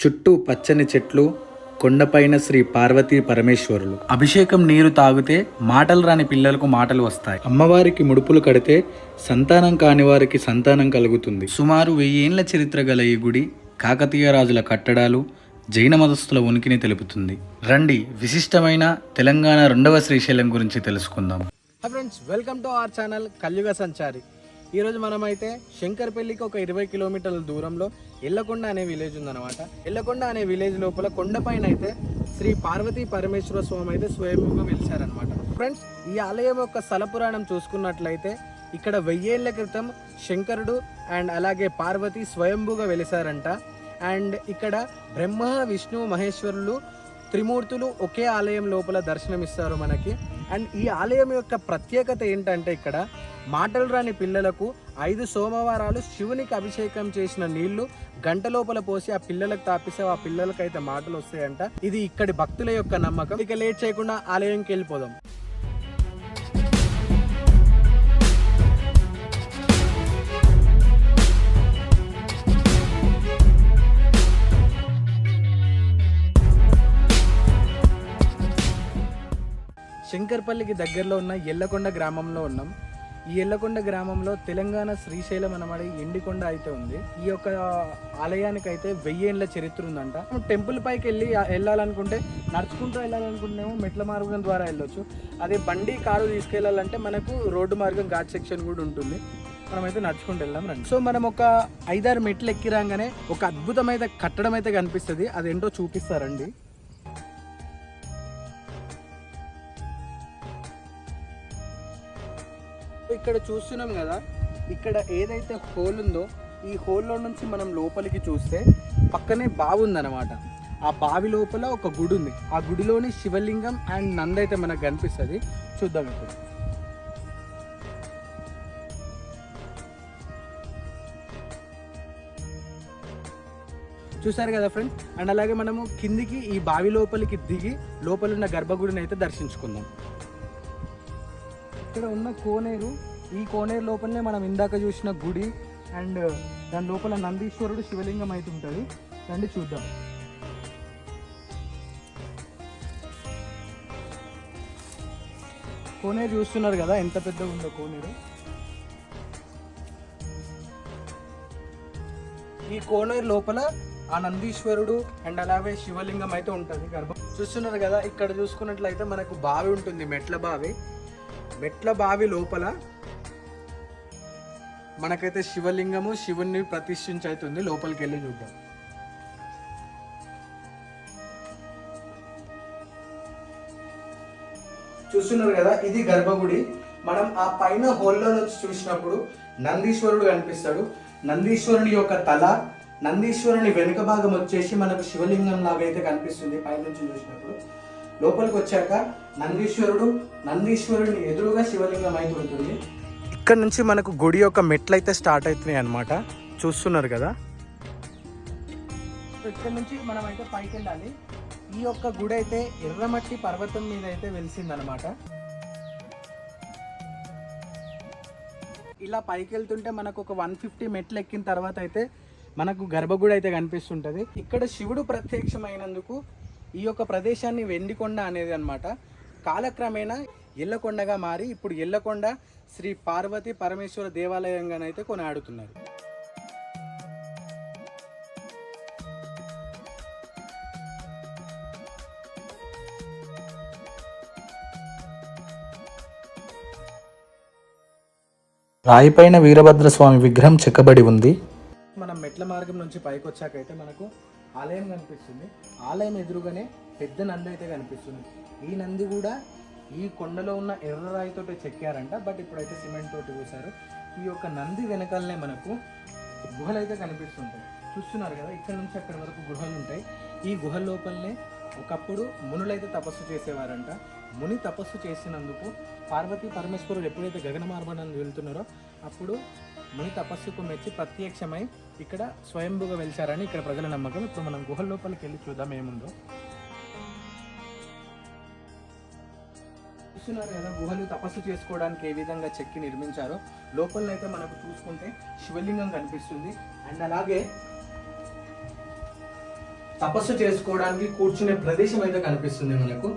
చుట్టూ పచ్చని చెట్లు కొండపైన శ్రీ పార్వతీ పరమేశ్వరులు. అభిషేకం నీరు తాగితే మాటలు రాని పిల్లలకు మాటలు వస్తాయి. అమ్మవారికి ముడుపులు కడితే సంతానం కాని వారికి సంతానం కలుగుతుంది. సుమారు వెయ్యేండ్ల చరిత్ర గల ఈ గుడి కాకతీయ రాజుల కట్టడాలు జైన మతస్థుల ఉనికిని తెలుపుతుంది. రండి విశిష్టమైన తెలంగాణ రెండవ శ్రీశైలం గురించి తెలుసుకుందాం. Hi friends welcome to our channel Kaliyuga Sanchari ఈరోజు మనమైతే శంకర్పల్లికి ఒక ఇరవై కిలోమీటర్ల దూరంలో ఎల్లకొండ అనే విలేజ్ ఉందన్నమాట. ఎల్లకొండ అనే విలేజ్ లోపల కొండపైన అయితే శ్రీ పార్వతీ పరమేశ్వర స్వామి అయితే స్వయంగా వెలిచారనమాట ఫ్రెండ్స్ ఈ ఆలయం యొక్క స్థలపురాణం చూసుకున్నట్లయితే ఇక్కడ వెయ్యేళ్ళ క్రితం శంకరుడు అండ్ అలాగే పార్వతి స్వయంభూగా వెలిసారంట అండ్ ఇక్కడ బ్రహ్మ విష్ణు మహేశ్వరులు త్రిమూర్తులు ఒకే ఆలయం లోపల దర్శనమిస్తారు మనకి. అండ్ ఈ ఆలయం యొక్క ప్రత్యేకత ఏంటంటే ఇక్కడ మాటలు రాని పిల్లలకు ఐదు సోమవారాలు శివునికి అభిషేకం చేసిన నీళ్ళు గంట లోపల పోసి ఆ పిల్లలకు తాపిస్తే ఆ పిల్లలకైతే అయితే మాటలు వస్తాయంట. ఇది ఇక్కడి భక్తుల యొక్క నమ్మకం. ఇక లేట్ చేయకుండా ఆలయంకి వెళ్ళిపోదాం. శంకర్పల్లికి దగ్గరలో ఉన్న ఎల్లకొండ గ్రామంలో ఉన్నాం. ఈ ఎల్లకొండ గ్రామంలో తెలంగాణ శ్రీశైలం అనమాట ఎండికొండ అయితే ఉంది. ఈ యొక్క ఆలయానికి అయితే వెయ్యేండ్ల చరిత్ర ఉందంట. టెంపుల్ పైకి వెళ్ళి వెళ్ళాలనుకుంటే నడుచుకుంటూ వెళ్ళాలనుకుంటేమో మెట్ల మార్గం ద్వారా వెళ్ళొచ్చు. అదే బండి కారు తీసుకెళ్ళాలంటే మనకు రోడ్డు మార్గం ఘాట్ సెక్షన్ కూడా ఉంటుంది. మనమైతే నడుచుకుంటూ వెళ్దాం రండి. సో మనం ఒక ఐదారు మెట్లు ఎక్కిరాగానే ఒక అద్భుతమైన కట్టడం అయితే కనిపిస్తుంది. అదేంటో చూపిస్తారండి ఇక్కడ చూస్తున్నాం కదా ఇక్కడ ఏదైతే హోల్ ఉందో ఈ హోల్లో నుంచి మనం లోపలికి చూస్తే పక్కనే బావి ఉందన్నమాట. ఆ బావి లోపల ఒక గుడి ఉంది. ఆ గుడిలోని శివలింగం అండ్ నంద అయితే మనకు కనిపిస్తుంది. చూద్దాం ఇప్పుడు. చూసారు కదా ఫ్రెండ్స్ అండ్ అలాగే మనము కిందికి ఈ బావి లోపలికి దిగి లోపల ఉన్న గర్భగుడిని అయితే దర్శించుకుందాం. ఇక్కడ ఉన్న కోనేరు ఈ కోనేరు లోపలనే మనం ఇందాక చూసిన గుడి అండ్ దాని లోపల నందీశ్వరుడు శివలింగం అయితే ఉంటుంది. రండి చూద్దాం. కోనేరు చూస్తున్నారు కదా ఎంత పెద్దగా ఉందో కోనేరు. ఈ కోనేరు లోపల ఆ నందీశ్వరుడు అండ్ అలాగే శివలింగం అయితే ఉంటుంది గర్భం. చూస్తున్నారు కదా ఇక్కడ చూసుకున్నట్లయితే మనకు బావి ఉంటుంది మెట్ల బావి. మెట్ల బావి లోపల మనకైతే శివలింగము శివుణ్ణి ప్రతిష్ఠించి అవుతుంది లోపలికి వెళ్ళి చూద్దాం. చూస్తున్నారు కదా ఇది గర్భగుడి. మనం ఆ పైన హోల్లో నుంచి చూసినప్పుడు నందీశ్వరుడు కనిపిస్తాడు. నందీశ్వరుని యొక్క తల నందీశ్వరుని వెనుక భాగం వచ్చేసి మనకు శివలింగం లాగైతే కనిపిస్తుంది పైనుంచి చూసినప్పుడు. లోపలికి వచ్చాక నందీశ్వరుడు నందీశ్వరుని ఎదురుగా శివలింగం అయితే ఉంటుంది. ఇక్కడ నుంచి మనకు గుడి యొక్క మెట్లు అయితే స్టార్ట్ అవుతున్నాయి అనమాట చూస్తున్నారు కదా? ఇక్కడ నుంచి మనం అయితే పైకి వెళ్ళాలి. ఈ యొక్క గుడి అయితే ఎర్రమట్టి పర్వతం మీద అయితే వెలిసిందనమాట ఇలా పైకి వెళ్తుంటే మనకు ఒక వన్ ఫిఫ్టీ మెట్లు ఎక్కిన తర్వాత అయితే మనకు గర్భగుడి అయితే కనిపిస్తుంటుంది. ఇక్కడ శివుడు ప్రత్యక్షమైనందుకు ఈ యొక్క ప్రదేశాన్ని వెండికొండ అనేది అనమాట కాలక్రమేణా ఎల్లకొండగా మారి ఇప్పుడు ఎల్లకొండ శ్రీ పార్వతి పరమేశ్వర దేవాలయంగానైతే కొనాడుతున్నారు. రాయిపైన వీరభద్రస్వామి విగ్రహం చెక్కబడి ఉంది. మనం మెట్ల మార్గం నుంచి పైకి వచ్చాకైతే మనకు ఆలయం కనిపిస్తుంది. ఆలయం ఎదురుగానే పెద్ద నంది అయితే కనిపిస్తుంది. ఈ నంది కూడా ఈ కొండలో ఉన్న ఎర్ర రాయితో చెక్కారంట బట్ ఇప్పుడైతే సిమెంట్ తోటి వేశారు ఈ యొక్క నంది వెనకాలనే మనకు గుహలు అయితే కనిపిస్తుంటాయి. చూస్తున్నారు కదా ఇక్కడ నుంచి అక్కడ వరకు గుహలు ఉంటాయి. ఈ గుహ లోపలనే ఒకప్పుడు మునులైతే తపస్సు చేసేవారంట. ముని తపస్సు చేసినందుకు పార్వతీ పరమేశ్వరుడు ఎప్పుడైతే గగన మార్గం వెళ్తున్నారో అప్పుడు ముని తపస్సుకు మెచ్చి ప్రత్యక్షమై ఇక్కడ స్వయంభుగా వెలిచారని ఇక్కడ ప్రజల నమ్మకం. ఇప్పుడు మనం గుహ లోపలికి వెళ్ళి చూద్దాం ఏముందో. చూస్తున్నారు కదా గుహలు తపస్సు చేసుకోవడానికి ఏ విధంగా చెక్కి నిర్మించారో. లోపల అయితే మనకు చూసుకుంటే శివలింగం కనిపిస్తుంది. అండ్ అలాగే తపస్సు చేసుకోవడానికి కూర్చునే ప్రదేశం అయితే కనిపిస్తుంది మనకు.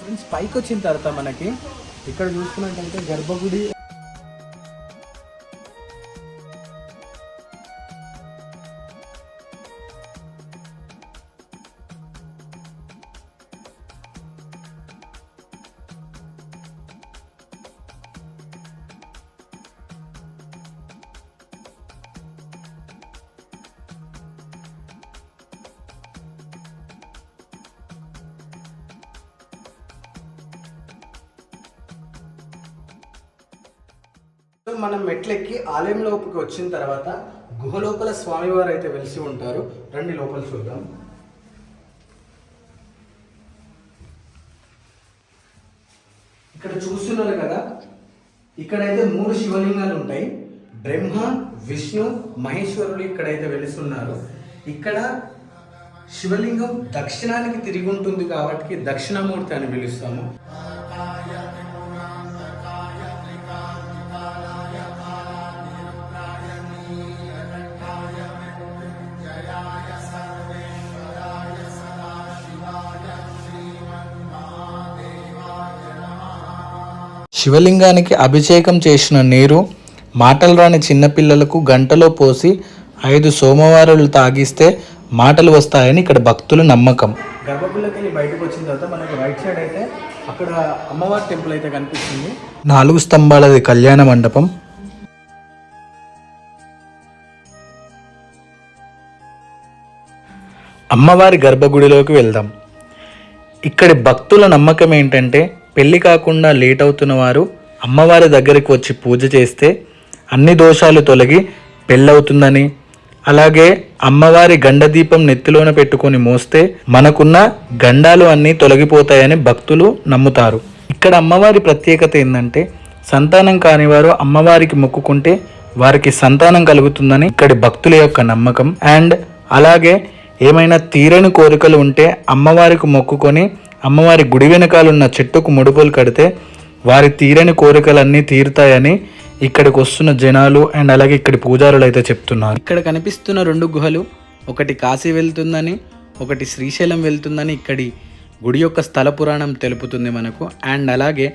ఫ్రెండ్స్ పైకి వచ్చిన తర్వాత మనకి ఇక్కడ చూసుకున్నట్టయితే గర్భగుడి మనం మెట్లెక్కి ఆలయం లోపలికి వచ్చిన తర్వాత గుహ లోపల స్వామివారు అయితే వెలిసి ఉంటారు. రండి లోపల చూద్దాం. ఇక్కడ చూస్తున్నారు కదా ఇక్కడైతే మూడు శివలింగాలు ఉంటాయి. బ్రహ్మ విష్ణు మహేశ్వరులు ఇక్కడైతే వెలుస్తున్నారు ఇక్కడ శివలింగం దక్షిణానికి తిరిగి ఉంటుంది కాబట్టి దక్షిణామూర్తి అని పిలుస్తాము. శివలింగానికి అభిషేకం చేసిన నీరు మాటలు రాని చిన్నపిల్లలకు గంటలో పోసి ఐదు సోమవారాలు తాగిస్తే మాటలు వస్తాయని ఇక్కడ భక్తుల నమ్మకం. గర్భగుడిలోకి వెళ్ళి బయటకు వచ్చిన తర్వాత మనకు రైట్ సైడ్ అయితే అక్కడ అమ్మవారి టెంపుల్ అయితే కనిపిస్తుంది. నాలుగు స్తంభాలది కళ్యాణ మండపం. అమ్మవారి గర్భగుడిలోకి వెళ్దాం. ఇక్కడి భక్తుల నమ్మకం ఏంటంటే పెళ్ళి కాకుండా లేట్ అవుతున్న వారు అమ్మవారి దగ్గరికి వచ్చి పూజ చేస్తే అన్ని దోషాలు తొలగి పెళ్ళవుతుందని అలాగే అమ్మవారి గండదీపం నెత్తిలోన పెట్టుకొని మోస్తే మనకున్న గండాలు అన్నీ తొలగిపోతాయని భక్తులు నమ్ముతారు. ఇక్కడ అమ్మవారి ప్రత్యేకత ఏంటంటే సంతానం కానివారు అమ్మవారికి మొక్కుకుంటే వారికి సంతానం కలుగుతుందని ఇక్కడి భక్తుల యొక్క నమ్మకం. అండ్ అలాగే ఏమైనా తీరని కోరికలు ఉంటే అమ్మవారికి మొక్కుకొని అమ్మవారి గుడి వెనకాలన్న చెట్టుకు ముడుపులు కడితే వారి తీరని కోరికలన్నీ తీరుతాయని ఇక్కడికి వస్తున్న జనాలు అండ్ అలాగే ఇక్కడి పూజారులు అయితే చెప్తున్నారు. ఇక్కడ కనిపిస్తున్న రెండు గుహలు ఒకటి కాశీ వెళ్తుందని ఒకటి శ్రీశైలం వెళ్తుందని ఇక్కడి గుడి యొక్క స్థల పురాణం తెలుపుతుంది మనకు. అండ్ అలాగే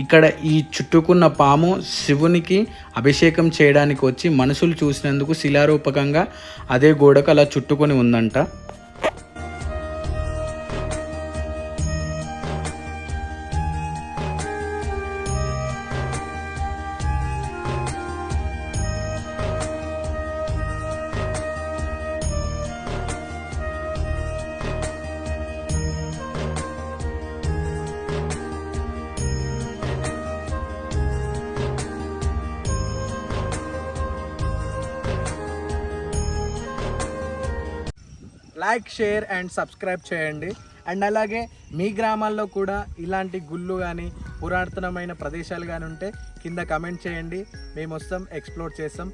ఇక్కడ ఈ చుట్టుకున్న పాము శివునికి అభిషేకం చేయడానికి వచ్చి మనుషులు చూసినందుకు శిలారూపకంగా అదే గోడకు అలా చుట్టుకొని ఉందంట. లైక్ షేర్ అండ్ సబ్స్క్రైబ్ చేయండి. అండ్ అలాగే మీ గ్రామాల్లో కూడా ఇలాంటి గుళ్ళు కానీ పురాతనమైన ప్రదేశాలు కానీ ఉంటే కింద కమెంట్ చేయండి. మేము వస్తాం ఎక్స్ప్లోర్ చేస్తాం.